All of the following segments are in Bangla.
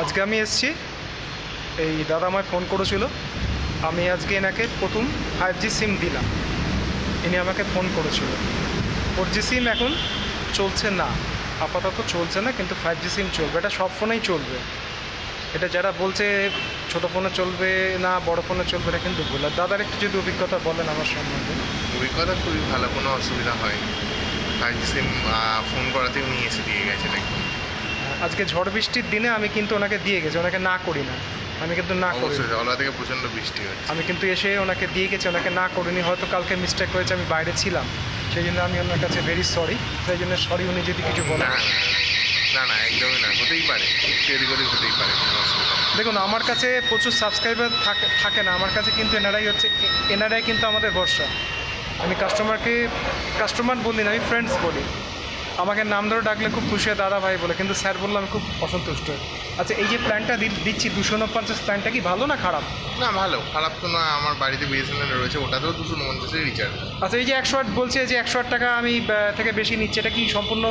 আজকে আমি এসেছি। এই দাদা আমায় ফোন করেছিল। আমি আজকে এনাকে প্রথম ফাইভ জি সিম দিলাম। ইনি আমাকে ফোন করেছিল। ফোর জি সিম এখন চলছে না। আপাতত চলছে না, কিন্তু ফাইভ জি সিম চলবে। এটা সব ফোনেই চলবে। এটা যারা বলছে ছোটো ফোনে চলবে না, বড় ফোনে চলবে, এটা কিন্তু ভুল। আর দাদার একটু যদি অভিজ্ঞতা বলেন আমার সম্বন্ধে। অভিজ্ঞতা খুবই ভালো, কোনো অসুবিধা হয়নি। ফাইভ জি সিম ফোন করাতেও নিয়ে এসে দিয়ে গেছেন একদম। আজকে ঝড় বৃষ্টির দিনে আমি কিন্তু ওনাকে দিয়ে গেছি ওনাকে না করি না। আমি কিন্তু না করি। থেকে প্রচণ্ড বৃষ্টি হচ্ছে। আমি কিন্তু এসে ওনাকে দিয়ে গেছি ওনাকে না করিনি হয়তো কালকে মিস্টেক হয়েছে আমি বাইরে ছিলাম। সেই জন্য আমি ওনার কাছে ভেরি সরি সেই জন্য সরি উনি যদি কিছু বলেন না না একদমই না হতেই পারে এদিক ওদিক হতেই পারে দেখুন আমার কাছে প্রচুর সাবস্ক্রাইবার থাকে থাকে না আমার কাছে কিন্তু এনারাই হচ্ছে এনারাই কিন্তু আমাদের ভরসা। আমি কাস্টমারকে কাস্টমার বলি না আমি ফ্রেন্ডস বলি। আমাকে নাম ধরে ডাকলে খুব খুশি হয় দাদা ভাই বলে কিন্তু স্যার বলল আমি খুব অসন্তুষ্ট। আচ্ছা এই যে প্ল্যানটা দিচ্ছি দুশো উনপঞ্চাশ প্ল্যানটা কি ভালো না খারাপ? না ভালো। খারাপ তো না আমার বাড়িতে বিএসএনএল রয়েছে ওটাতেও দুশো উনপঞ্চাশের রিচার্জ আচ্ছা এই যে একশো আট বলছে যে একশো আট টাকা আমি থেকে বেশি নিচ্ছি এটা কি সম্পূর্ণ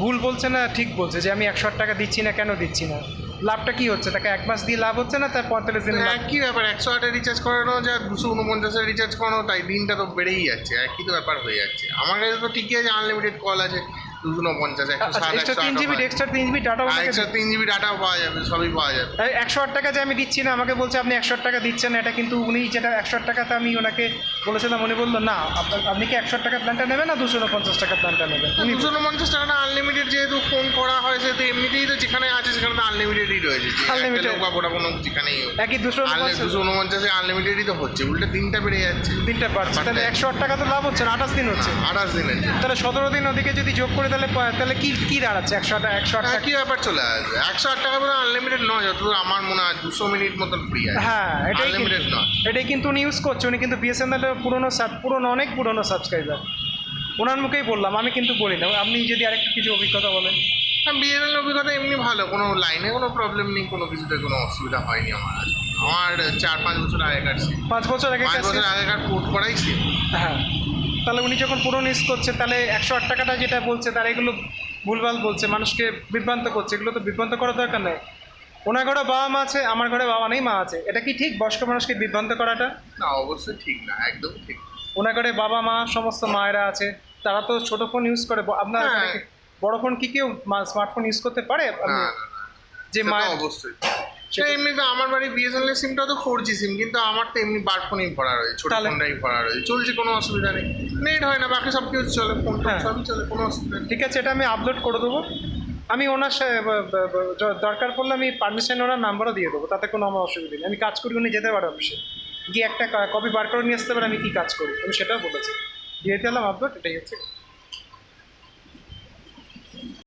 ভুল বলছে না ঠিক বলছে যে আমি একশো আট টাকা দিচ্ছি না কেন দিচ্ছি না? লাভটা কি হচ্ছে? তাকে এক মাস দিয়ে লাভ হচ্ছে না, তার পঁয়তাল্লিশ দিন একই ব্যাপার, একশো আটের রিচার্জ করানো যা দুশো উনপঞ্চাশে রিচার্জ করানো, তাই দিনটা তো বেড়েই যাচ্ছে, একই তো ব্যাপার হয়ে যাচ্ছে। আমার কাছে তো ঠিকই আছে আনলিমিটেড কল আছে। দুশো উনপঞ্চাশ একশো আচ্ছা তিন জিবি এক্সট্রা তিন জিবি ডাটাও একশো তিন জিবি ডাটাও পাওয়া যাবে সবই পাওয়া যাবে। একশো আট টাকা যে আমি দিচ্ছি না আমাকে বলছে আপনি একশো আট টাকা দিচ্ছেন এটা কিন্তু উনি যেটা একশো আট টাকাতে আমি ওনাকে বলেছিলাম উনি বলল না আপনি কি একশো আট টাকা প্ল্যানটা নেবেন না দুশো উনপঞ্চাশ টাকা প্ল্যানটা নেবেন? দুশো উনপঞ্চাশ টাকাটা আনলিমিটেড যেহেতু ফোন করা হয় সেহেতু এমনিতেই তো যেখানে আছে সেখানে তো আনলিমিটেডই রয়েছে। বা ভোডাফোন যেখানেই একই দুশো দুশো উনপঞ্চাশে আনলিমিটেডই তো হচ্ছে উল্টে দিনটা বেড়ে যাচ্ছে। দিনটা বাড়ছে। তাহলে একশো আট টাকা তো লাভ হচ্ছে না আঠাশ দিন হচ্ছে। আঠাশ দিনের তাহলে সতেরো দিন ওদিকে যদি যোগ করে তাহলে তাহলে কি কি দাঁড়াচ্ছে? একশো আট একশো আট টাকা? একই ব্যাপার চলে আসবে? একশো আট টাকা করে আনলিমিটেড নয় যতদূর আমার মনে হয় দুশো মিনিট মতন ফ্রি আছে। হ্যাঁ এটাই আনলিমিটেড নয়। এটাই কিন্তু উনি ইউজ করছে। উনি কিন্তু বিএসএনএল এর পুরোনো পুরোনো অনেক পুরোনো সাবস্ক্রাইবার ওনার মুখেই বললাম আমি কিন্তু বলি না। আপনি যদি আরেকটু কিছু অভিজ্ঞতা বলেন। হ্যাঁ বিএনএল অভিজ্ঞতা এমনি ভালো। কোনো লাইনে কোনো প্রবলেম নেই কোনো কিছুতে কোনো অসুবিধা হয়নি আমার আমার চার পাঁচ বছর আগেকার পাঁচ বছর আগে পাঁচ বছর আগেকার পোর্ট করাই সিম হ্যাঁ। তাহলে উনি যখন পুরনো ইউজ করছে তাহলে একশো আট টাকাটা যেটা বলছে তারা এগুলো ভুলভাল বলছে মানুষকে বিভ্রান্ত করছে এগুলো তো বিভ্রান্ত করার দরকার নেই। ওনার ঘরে বাবা মা আছে আমার ঘরে বাবা নেই মা আছে। এটা কি ঠিক? বয়স্ক মানুষকে বিভ্রান্ত করাটা? না অবশ্যই ঠিক না একদম ঠিক। ওনার ঘরে বাবা মা সমস্ত মায়েরা আছে তারা তো ছোট ফোন ইউজ করে। আপনার হ্যাঁ। বড় ফোন কি কেউ স্মার্টফোন ইউজ করতে পারে? যে মা অবশ্যই। সে এমনি তো আমার বাড়ি বিএসএনএল সিমটা তো ফোর জি সিম কিন্তু আমার তো এমনি বার ফোনেই ভরা রয়েছে ছোট? ফোনটাই ভরা রয়েছে চলছে কোনো অসুবিধা নেই। নেট হয় না বাকি সব কিছু চলে ফোন হ্যাঁ। সবই চলে কোনো অসুবিধা নেই। ঠিক আছে এটা আমি আপলোড করে দেবো। আমি ওনার দরকার পড়লে আমি পারমিশন ওনার নাম্বারও দিয়ে দেবো তাতে কোনো আমার অসুবিধা নেই। আমি কাজ করি উনি যেতে পারে অফিসে গিয়ে একটা কপি বার করে নিয়ে আসতে পারে আমি কী কাজ করি আমি সেটাও বলেছি। দিয়ে দিলাম আপলোড এটাই হচ্ছে।